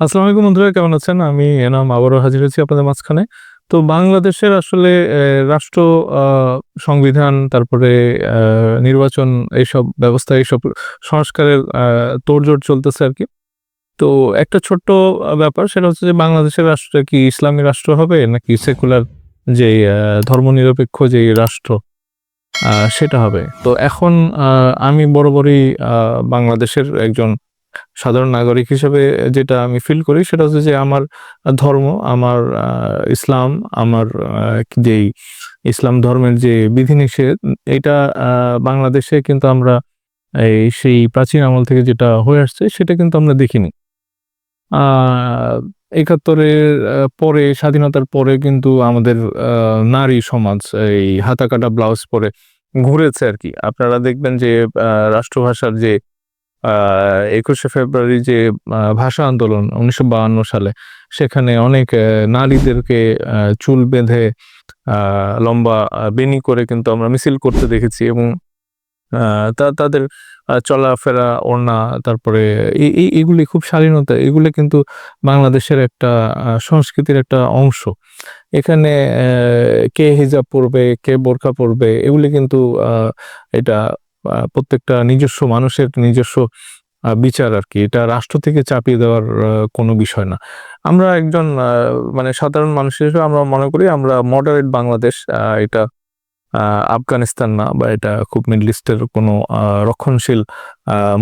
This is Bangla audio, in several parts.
আসসালামু আলাইকুম বন্ধুরা, কেমন আছেন? আমি এনাম, আবারও হাজির হয়েছি আপনাদের মাঝখানে। তো বাংলাদেশের আসলে রাষ্ট্র সংবিধান, তারপরে নির্বাচন, এইসব ব্যবস্থা, এইসব সংস্কারের তোড়জোড় চলতেছে আর কি তো একটা ছোট্ট ব্যাপার, সেটা হচ্ছে যে বাংলাদেশের রাষ্ট্র কি ইসলামী রাষ্ট্র হবে, নাকি সেকুলার আ, ধর্মনিরপেক্ষ যে রাষ্ট্র সেটা হবে। তো এখন আমি বরাবরই বাংলাদেশের একজন সাধারণ নাগরিক হিসেবে যেটা আমি ফিল করি সেটা হচ্ছে যে আমার ধর্ম, আমার ইসলাম, আমার যেই ইসলাম ধর্মের যে বিধিনিষেধ এটা বাংলাদেশে কিন্তু আমরা এই সেই প্রাচীন আমল থেকে যেটা হয়ে আসছে সেটা কিন্তু আমরা দেখিনি। আ ৭১ এর পরে স্বাধীনতার পরে কিন্তু আমাদের নারী সমাজ এই হাতা কাটা ব্লাউজ পরে ঘুরেছে আর কি আপনারা দেখবেন যে রাষ্ট্রভাষার যে ২১শে ফেব্রুয়ারি যে ভাষা আন্দোলন ১৯৫২ সালে সেখানে অনেক নারীদেরকে চুল বেঁধে লম্বা বেনি করে কিন্তু আমরা মিছিল করতে দেখেছি এবং তা তাদের চলাফেরা, ওড়না তারপরে এ এ এগুলি খুব শালীনতা। এগুলো কিন্তু বাংলাদেশের একটা সংস্কৃতির একটা অংশ। এখানে কে হিজাব পড়বে, কে বোরখা পড়বে এগুলি কিন্তু এটা প্রত্যেকটা নিজস্ব মানুষের নিজস্ব বিচার আর কি এটা রাষ্ট্র থেকে চাপিয়ে দেওয়ার কোনো বিষয় না। আমরা একজন মানে সাধারণ মানুষ হিসেবে আমরা মনে করি আমরা মডারেট বাংলাদেশ। এটা আফগানিস্তান না বা এটা খুব মিডল ইস্টের কোনো রক্ষণশীল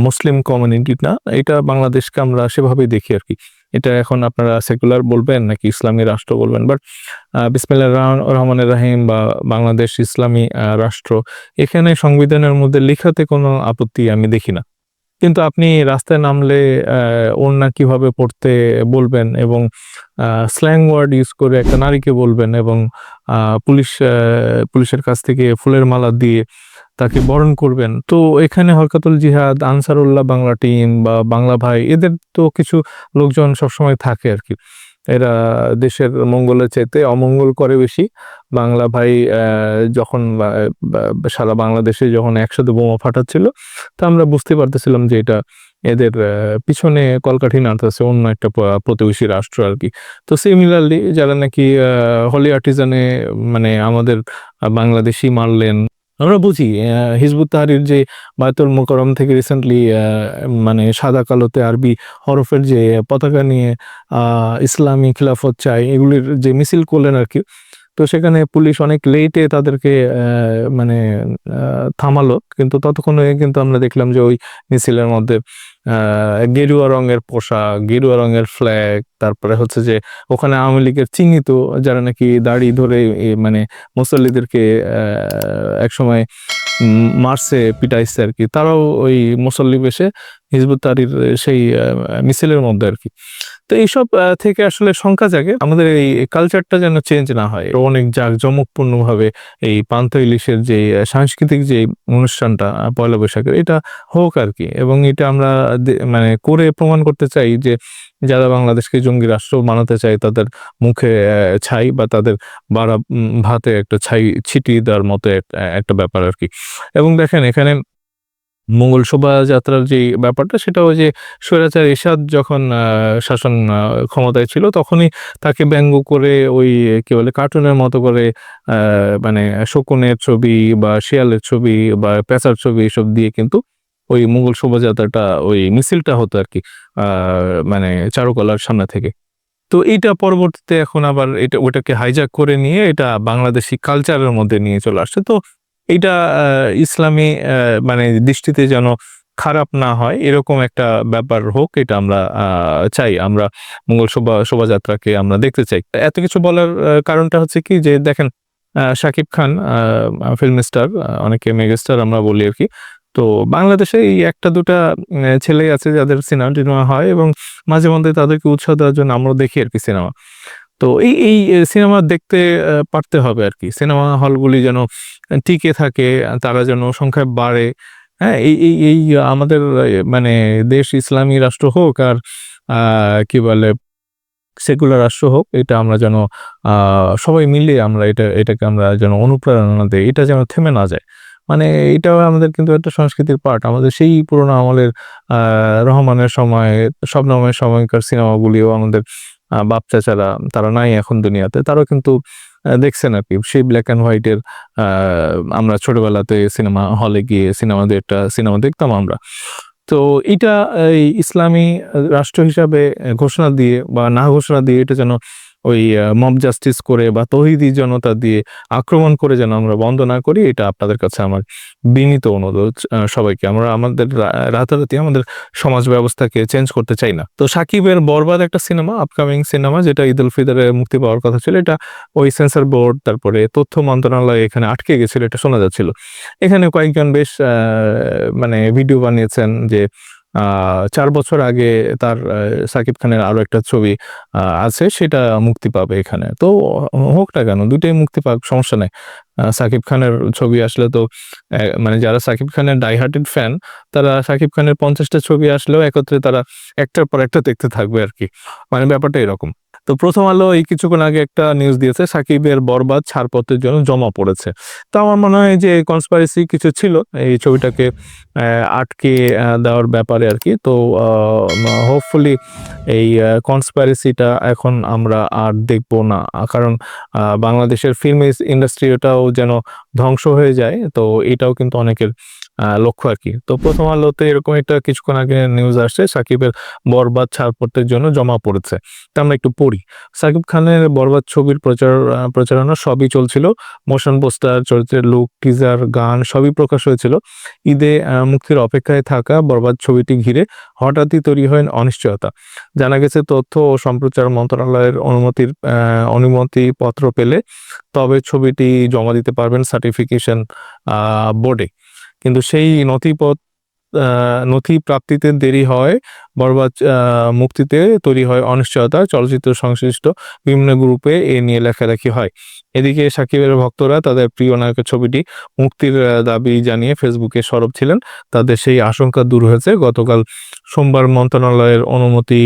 মুসলিম কমিউনিটি না। এটা বাংলাদেশকে আমরা সেভাবেই দেখি আরকি। এটা এখন আপনারা সেকুলার বলবেন নাকি ইসলামী রাষ্ট্র বলবেন। বাট রহমান রহমানির রহিম বা বাংলাদেশ ইসলামী রাষ্ট্র, এখানে সংবিধানের মধ্যে লিখাতে কোনো আপত্তি আমি দেখি না। কিন্তু আপনি রাস্তায় নামলে ওড়না কীভাবে পড়তে বলবেন এবং স্ল্যাং ওয়ার্ড ইউজ করে একটা নারীকে বলবেন এবং পুলিশ পুলিশের কাছ থেকে ফুলের মালা দিয়ে তাকে বরণ করবেন। তো এখানে হরকাতুল জিহাদ, আনসারুল্লাহ বাংলা টিম বা বাংলা ভাই এদের তো কিছু লোকজন সবসময় থাকে আর কি এরা দেশের মঙ্গলের চাইতে অমঙ্গল করে বেশি। বাংলা ভাই যখন সারা বাংলাদেশে যখন একসাথে বোমা ফাটাচ্ছিল তো আমরা বুঝতে পারতেছিলাম যে এটা এদের পিছনে কলকাঠি নাড়তেছে অন্য একটা প্রতিবেশী রাষ্ট্র আর কি তো সিমিলারলি যারা নাকি হলি আর্টিজানে মানে আমাদের বাংলাদেশি মারলেন আমরা বুঝি হিজবুত তাহারির যে বায়তুল মোকরম থেকে রিসেন্টলি মানে সাদা কালোতে আরবি হরফের যে পতাকা নিয়ে ইসলামী খিলাফত চাই, এগুলির যে মিছিল করলেন আরকি। তো সেখানে পুলিশ অনেক লেটে তাদেরকে মানে থামালো। কিন্তু ততক্ষণে কিন্তু আমরা দেখলাম যে ওই মিছিলের মধ্যে গেরুয়া রঙের পোশাক, গেরুয়া রঙের ফ্ল্যাগ তারপরে হচ্ছে যে ওখানে আওয়ামী লীগের চিহ্নিত যারা নাকি দাড়ি ধরে মানে মুসল্লিদেরকে একসময় মারছে, পিটাইছে আর কি তারাও ওই মুসল্লি বেশে হিজবুত তাহরীর সেই মিছিলের মধ্যে আর কি। তো এইসব থেকে আসলে শঙ্কা জাগে। আমাদের এই কালচারটা যেন চেঞ্জ না হয়। অনেক জাঁকজমকপূর্ণভাবে এই পান্ত ইলিশের যে সাংস্কৃতিক যে অনুষ্ঠানটা পয়লা বৈশাখের, এটা হোক আর কি। এবং এটা আমরা মানে করে প্রমাণ করতে চাই যে, যারা বাংলাদেশকে জঙ্গি রাষ্ট্র বানাতে চায়, তাদের মুখে ছাই বা তাদের বাড়া ভাতে একটা ছাই ছিটিয়ে দেওয়ার মতো একটা ব্যাপার আর কি। এবং দেখেন, এখানে মঙ্গল শোভাযাত্রার যেই ব্যাপারটা, সেটা ওই যে স্বৈরাচার এরশাদ যখন শাসন ক্ষমতায় ছিল, তখনই তাকে ব্যঙ্গ করে ওই, কি বলে, কার্টুনের মতো করে মানে শকুনের ছবি বা শিয়ালের ছবি বা পেঁচার ছবি এসব দিয়ে কিন্তু ওই মঙ্গল শোভাযাত্রাটা ওই মিছিলটা হতো আর কি মানে চারুকলার সামনে থেকে। তো এইটা পরবর্তীতে এখন আবার এটা, ওটাকে হাইজ্যাক করে নিয়ে এটা বাংলাদেশি কালচারের মধ্যে নিয়ে চলে আসছে। তো এইটা আ ইসলামী মানে দৃষ্টিতে যেন খারাপ না হয়, এরকম একটা ব্যাপার হোক, এটা আমরা চাই। আমরা মঙ্গল শোভা, শোভাযাত্রাকে আমরা দেখতে চাই। এত কিছু বলার কারণটা হচ্ছে কি যে, দেখেন শাকিব খান ফিল্ম স্টার অনেকে মেগাস্টার আমরা বলি আর কি তো বাংলাদেশে এই ১ টা ২ টা অ্যা ছেলেই আছে যাদের সিনেমা-টিনেমা হয় এবং মাঝে মধ্যে তাদেরকে উৎসাহ দেওয়ার জন্য আমরা দেখি আর কি সিনেমা। তো এই এই সিনেমা দেখতে পারতে হবে আর কি সিনেমা হলগুলি যেন টিকে থাকে, তারা যেন সংখ্যায় বাড়ে। হ্যাঁ? এই এই এই আমাদের মানে দেশ ইসলামী রাষ্ট্র হোক আর কি বলে সেকুলার রাষ্ট্র হোক এটা আমরা যেন সবাই মিলে আমরা এটা এটাকে আমরা যেন অনুপ্রেরণা দেই। এটা যেন থেমে না যায়। মানে এটাও আমাদের কিন্তু একটা সংস্কৃতির পার্ট আমাদের সেই পুরোনো আমলের রহমানের সময় শবনমের সময়কার সিনেমাগুলিও আমাদের বাপ চাচারা তারা নাই এখন দুনিয়াতে। তারাও কিন্তু দেখছেন আর কি, সেই ব্ল্যাক অ্যান্ড হোয়াইটের আমরা ছোটবেলাতে সিনেমা হলে গিয়ে সিনেমা একটা সিনেমা দেখতাম আমরা। তো এটা এই ইসলামী রাষ্ট্র হিসাবে ঘোষণা দিয়ে বা না ঘোষণা দিয়ে এটা যেন ওই মব জাস্টিস করে বা তহিদি জনতা দিয়ে আক্রমণ করে যেন আমরা বন্ধ না করি, এটা আপনাদের কাছে আমার বিনীত অনুরোধ। সবাইকে আমরা আমাদের রাতারাতি আমাদের সমাজ ব্যবস্থাকে চেঞ্জ করতে চাই না। তো সাকিবের বরবাদ একটা সিনেমা আপকামিং সিনেমা, যেটা ঈদ উল ফিতরে মুক্তি পাওয়ার কথা ছিল, এটা ওই সেন্সর বোর্ড তারপরে তথ্য মন্ত্রণালয় এখানে আটকে গেছিল, এটা শোনা যাচ্ছিল। এখানে কয়েকজন বেশ মানে ভিডিও বানিয়েছেন যে চার বছর আগে তার সাকিব খানের আরও একটা ছবি আছে, সেটা মুক্তি পাবে এখানে। তো হোক না কেন, দুটোই মুক্তি পাক, সমস্যা নেই। সাকিব খানের ছবি আসলে তো মানে যারা সাকিব খানের ডাইহার্টেড ফ্যান, তারা সাকিব খানের পঞ্চাশটা ছবি আসলেও একত্রে তারা একটার পর একটা দেখতে থাকবে আর কি। মানে ব্যাপারটা এরকম। তো প্রথম আলো এই কিছুক্ষণ আগে একটা নিউজ দিয়েছে, সাকিবের বরবাদ ছাড়পত্রের জন্য জমা পড়েছে। তো আমার মনে হয় যে কনসপারেসি কিছু ছিল, এই ছবিটাকে আটকে দেওয়ার ব্যাপারে আর কি। তো হোপফুলি এই কনসপারেসিটা এখন আমরা আর দেখব না। কারণ বাংলাদেশের ফিল্ম ইন্ডাস্ট্রিটাও যেন ধ্বংস হয়ে যায়, তো এটাও কিন্তু অনেকের লক্ষ্য আর কি। তো প্রথম আলোতে এরকম একটা কিছুক্ষণ আগে নিউজ আসছে, সাকিবের বরবাদ ছাড়পত্রের জন্য জমা পড়েছে। তা আমরা একটু পড়ি। সাকিব খানের বরবাদ ছবির প্রচার প্রচারণা সবই চলছিল। মোশন পোস্টার চরিত্রের লুক টিজার গান সবই প্রকাশ হয়েছিল। ঈদে মুক্তির অপেক্ষায় থাকা বরবাদ ছবিটি ঘিরে হঠাৎই তৈরি হয় অনিশ্চয়তা। জানা গেছে, তথ্য ও সম্প্রচার মন্ত্রণালয়ের অনুমতির অনুমতি পত্র পেলে তবে ছবিটি জমা দিতে পারবেন সার্টিফিকেশন বোর্ডে। কিন্তু সেই আহ, নথি প্রাপ্তিতে দেরি হয় বরবাদ মুক্তিতে তৈরি হয় অনিশ্চয়তা চলচ্চিত্র সংশ্লিষ্ট বিভিন্ন গ্রুপে এ নিয়ে লেখালেখি হয়। এদিকে সাকিবের ভক্তরা তাদের প্রিয় নায়কের ছবিটি মুক্তির দাবি জানিয়ে ফেসবুকে সরব ছিলেন। তাদের সেই আশঙ্কা দূর হয়েছে। গতকাল সোমবার মন্ত্রণালয়ের অনুমতি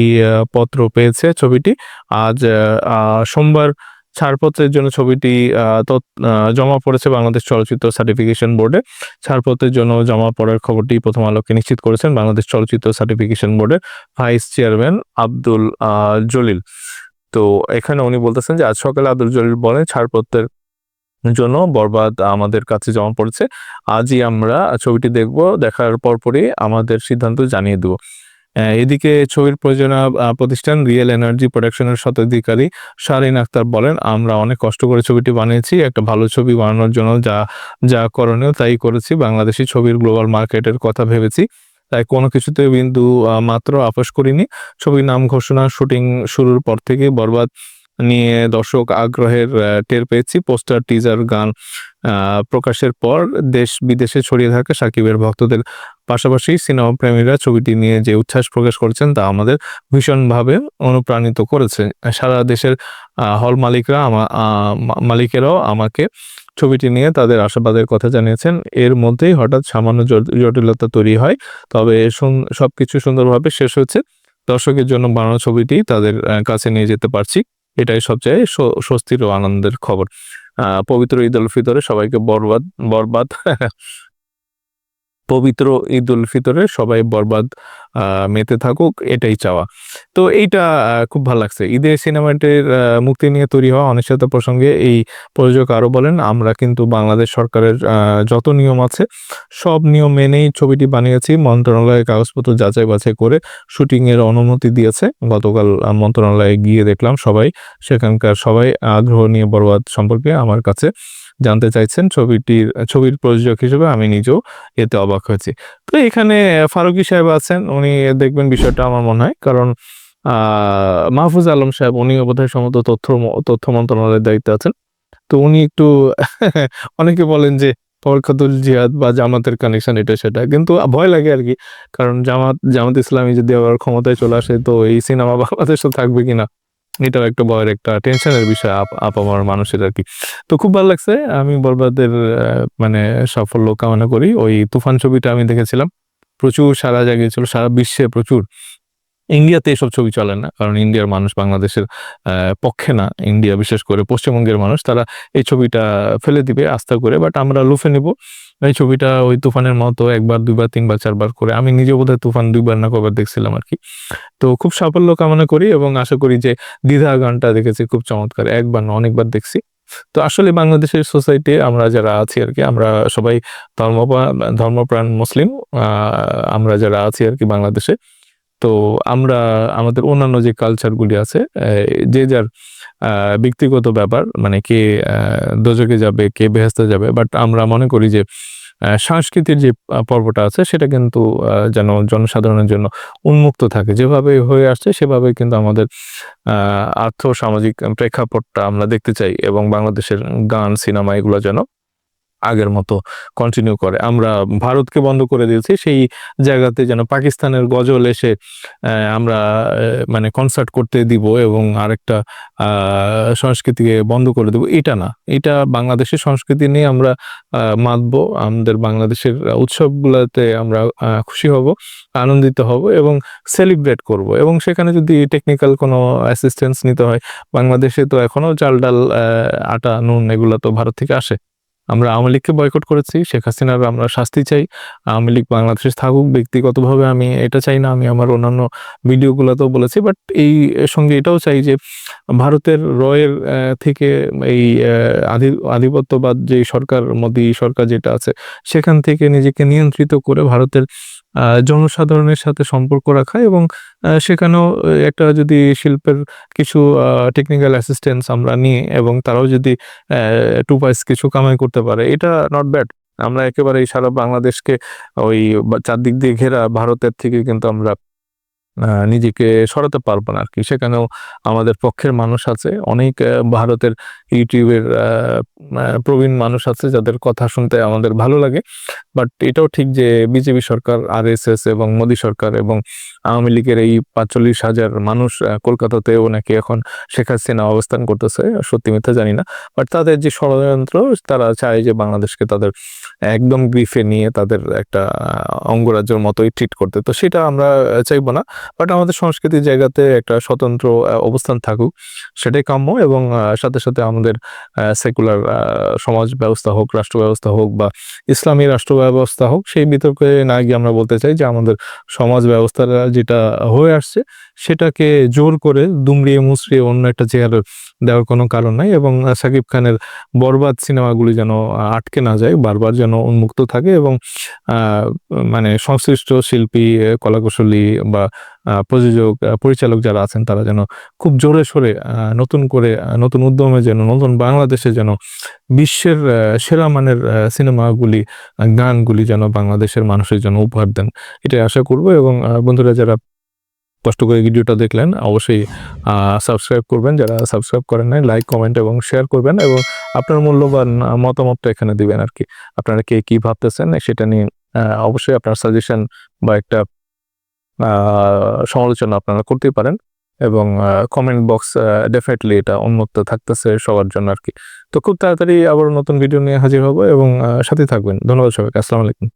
পত্র পেয়েছে ছবিটি। আজ সোমবার ছাড়পত্রের জন্য ছবিটি জমা পড়েছে বাংলাদেশ চলচ্চিত্র সার্টিফিকেশন বোর্ডে। ছাড়পত্রের জন্য জমা পড়ার খবরটি প্রথম আলোকে নিশ্চিত করেছেন বাংলাদেশ চলচ্চিত্র সার্টিফিকেশন বোর্ডের ভাইস চেয়ারম্যান আব্দুল জলিল। তো এখানে উনি বলতেছেন যে, আজ সকালে আব্দুল জলিল বলেন, ছাড়পত্রের জন্য বরবাদ আমাদের কাছে জমা পড়েছে। আজই আমরা ছবিটি দেখব, দেখার পরপরই আমাদের সিদ্ধান্ত জানিয়ে দেবো। এদিকে ছবির প্রযোজনা প্রতিষ্ঠান রিয়েল এনার্জি প্রোডাকশনের শতাধিকারী শারিন আক্তার বলেন, আমরা অনেক কষ্ট করে ছবিটি বানিয়েছি, একটা ভালো ছবি বানানোর জন্য যা যা করণীয় তাই করেছি, বাংলাদেশি ছবির গ্লোবাল মার্কেটের কথা ভেবেছি, তাই কোনো কিছুতে বিন্দু মাত্র আপোষ করিনি। ছবির নাম ঘোষণা, শুটিং শুরুর পর থেকে বরবাদ নিয়ে দর্শক আগ্রহের টের পেয়েছি। পোস্টার, টিজার, গান প্রকাশের পর দেশ বিদেশে ছড়িয়ে থাকা সাকিবের ভক্তদের পাশাপাশি সিনেমা প্রেমীরা ছবিটি নিয়ে যে উচ্ছ্বাস প্রকাশ করেছেন তা আমাদের ভীষণভাবে অনুপ্রাণিত করেছে। সারা দেশের হল মালিকরা আমা মালিকেরাও আমাকে ছবিটি নিয়ে তাদের আশাবাদের কথা জানিয়েছেন। এর মধ্যেই হঠাৎ সামান্য জট- জটিলতা তৈরি হয়, তবে সব কিছু সুন্দরভাবে শেষ হয়েছে। দর্শকের জন্য বানানো ছবিটি তাদের কাছে নিয়ে যেতে পারছি। এটাই সবচেয়ে স্ব- স্বস্তির ও আনন্দের খবর। পবিত্র ঈদ উল ফিতরে সবাইকে বরবাদ বরবাদ। পবিত্র ঈদ উল ফিতরে সবাই বরবাদ মেতে থাকুক, এটাই চাওয়া। তো এইটা খুব ভালো লাগছে। ঈদের সিনেমাটির মুক্তি নিয়ে তৈরি হওয়া অনিশ্চয়তা প্রসঙ্গে এই প্রযোজক আরও বলেন, আমরা কিন্তু বাংলাদেশ সরকারের যত নিয়ম আছে, সব নিয়ম মেনেই ছবিটি বানিয়েছি। মন্ত্রণালয়ে কাগজপত্র যাচাই বাছাই করে শুটিং এর অনুমতি দিয়েছে। গতকাল মন্ত্রণালয়ে গিয়ে দেখলাম সবাই, সেখানকার সবাই আগ্রহ নিয়ে বরবাদ সম্পর্কে আমার কাছে জানতে চাইছেন ছবিটির, ছবির প্রযোজক হিসেবে আমি নিজেও এতে অবাক হয়েছি। তো এখানে ফারুকি সাহেব আছেন, উনি দেখবেন বিষয়টা আমার মনে হয়, কারণ মাহফুজ আলম সাহেব উনি বোধহয় সম্ভবত তথ্য তথ্য মন্ত্রণালয়ের দায়িত্বে আছেন। তো উনি একটু, অনেকে বলেন যে ফরকাতুল জিহাদ বা জামাতের কানেকশন এটা সেটা, কিন্তু ভয় লাগে আর কি, কারণ জামাত জামাত ইসলামী যদি আবার ক্ষমতায় চলে আসে, তো এই সিনেমা বাংলাদেশে থাকবে কিনা? এটাও একটা ভয়ের একটা টেনশনের বিষয় আপ আমার মানুষের আর কি তো খুব ভালো লাগছে, আমি বরবাদের মানে সাফল্য কামনা করি। ওই তুফান ছবিটা আমি দেখেছিলাম। প্রচুর সারা জাগিয়েছিল, সারা বিশ্বে প্রচুর। ইন্ডিয়াতে এসব ছবি চলে না, কারণ ইন্ডিয়ার মানুষ বাংলাদেশের পক্ষে না। ইন্ডিয়া, বিশেষ করে পশ্চিমবঙ্গের মানুষ, তারা এই ছবিটা ফেলে দিবে আস্থা করে। বাট আমরা লুফে নিব। এই ছবিটা ওই তুফানের মতো একবার, দুইবার, তিনবার, চারবার করে। আমি নিজে বোধহয় তুফান দুইবার না কবার দেখছিলাম আর কি। তো খুব সাফল্য কামনা করি এবং আশা করি যে দ্বিধা গানটা দেখেছি, খুব চমৎকার। একবার না, অনেকবার দেখছি। তো আসলে বাংলাদেশের সোসাইটি, আমরা যারা আছি আর কি, আমরা সবাই ধর্মপ্রাণ ধর্মপ্রাণ মুসলিম। আমরা যারা আছি আর কি বাংলাদেশে তো আমরা আমাদের অন্যান্য যে কালচারগুলি আছে যে যার ব্যক্তিগত ব্যাপার মানে কে দোজকে যাবে, কে বেহেস্তে যাবে বাট আমরা মনে করি যে সংস্কৃতির যে পর্বটা আছে, সেটা কিন্তু যেন জনসাধারণের জন্য উন্মুক্ত থাকে। যেভাবে হয়ে আসছে, সেভাবে কিন্তু আমাদের আর্থ সামাজিক প্রেক্ষাপটটা আমরা দেখতে চাই এবং বাংলাদেশের গান, সিনেমা, এগুলো যেন আগের মতো কন্টিনিউ করে। আমরা ভারতকে বন্ধ করে দিয়েছি, সেই জায়গাতে যেন পাকিস্তানের গজল এসে আমরা মানে কনসার্ট করতে দিব এবং আরেকটা সংস্কৃতিকে বন্ধ করে দেব, এটা না। এটা বাংলাদেশের সংস্কৃতি নিয়ে আমরা মাতবো, আমাদের বাংলাদেশের উৎসবগুলোতে আমরা খুশি হব, আনন্দিত হব এবং সেলিব্রেট করব। এবং সেখানে যদি টেকনিক্যাল কোনো অ্যাসিস্ট্যান্স নিতে হয়, বাংলাদেশে তো এখনও চাল ডাল আটা, নুন এগুলো তো ভারত থেকে আসে। আমরা আওয়ামী লীগকে বয়কট করেছি, শেখ হাসিনার আমরা শাস্তি চাই, আওয়ামী লীগ বাংলাদেশে থাকুক, ব্যক্তিগতভাবে আমি এটা চাই না, আমি আমার অন্যান্য ভিডিওগুলোতেও বলেছি বাট এই সঙ্গে এটাও চাই যে ভারতের রয়ের থেকে এই আধি, আধিপত্যবাদ যে সরকার, মোদী সরকার যেটা আছে, সেখান থেকে নিজেকে নিয়ন্ত্রিত করে ভারতের জনসাধারণের সাথে সম্পর্ক রাখা এবং সেখানেও একটা যদি শিল্পের কিছু টেকনিক্যাল অ্যাসিস্ট্যান্স আমরা নিই এবং তারাও যদি টু পাইস কিছু কামাই করতে পারে, এটা নট ব্যাড আমরা একেবারে সারা বাংলাদেশকে ওই চারদিক দিয়ে ঘেরা ভারতের থেকে কিন্তু আমরা নিজেকে সরাতে পারব না আর কি সেখানেও আমাদের পক্ষের মানুষ আছে, অনেক ভারতের ইউটিউবের প্রবীণ মানুষ আছে যাদের কথা শুনতে আমাদের ভালো লাগে। বাট এটাও ঠিক যে বিজেপি সরকার, আরএসএস এবং মোদী সরকার এবং আওয়ামী লীগের এই পাঁচচল্লিশ হাজার মানুষ কলকাতাতেও নাকি এখন শেখ হাসিনা অবস্থান করতেছে, সত্যি মিথ্যা জানি না। বাট তাদের যে ষড়যন্ত্র, তারা চায় যে বাংলাদেশকে তাদের একদম গ্রিফে নিয়ে তাদের একটা অঙ্গরাজ্যের মতোই ট্রিট করতে। তো সেটা আমরা চাইব না। বাট আমাদের সংস্কৃতির জায়গাতে একটা স্বতন্ত্র অবস্থান থাকুক, সেটাই কাম্য এবং সাথে সাথে আমাদের সেকুলার সমাজ ব্যবস্থা হোক রাষ্ট্র ব্যবস্থা হোক বা ইসলামী রাষ্ট্র ব্যবস্থা হোক, সেই বিতর্কে না গিয়ে আমরা বলতে চাই যে আমাদের সমাজ ব্যবস্থাটা যেটা হয়ে আসছে, সেটাকে জোর করে দুমড়িয়ে মুচড়িয়ে অন্য একটা চেয়ার দেওয়ার কোনো কারণ নাই এবং শাকিব খানের বরবাদ সিনেমাগুলি যেন আটকে না যায়, বারবার যেন উন্মুক্ত থাকে এবং মানে সংশ্লিষ্ট শিল্পী, কলাকুশলী বা প্রযোজক পরিচালক যারা আছেন তারা যেন খুব জোরে সোরে নতুন করে নতুন উদ্যমে যেন, নতুন বাংলাদেশে যেন বিশ্বের সেরা মানের সিনেমাগুলি গানগুলি যেন বাংলাদেশের মানুষের জন্য উপহার দেন। এটাই আশা করব এবং বন্ধুরা যারা কষ্ট করে ভিডিওটা দেখলেন, অবশ্যই সাবস্ক্রাইব করবেন। যারা সাবস্ক্রাইব করেন নাই লাইক কমেন্ট এবং শেয়ার করবেন এবং আপনার মূল্যবান মতামতটা এখানে দিবেন আর কি আপনারা কে কী ভাবতেছেন সেটা নিয়ে অবশ্যই আপনার সাজেশন বা একটা সমালোচনা আপনারা করতেই পারেন এবং কমেন্ট বক্স ডেফিনেটলি এটা উন্মুক্ত থাকতেছে সবার জন্য আর কি তো খুব তাড়াতাড়ি আবার নতুন ভিডিও নিয়ে হাজির হব এবং সাথে থাকবেন। ধন্যবাদ সবাইকে। আসসালামু আলাইকুম।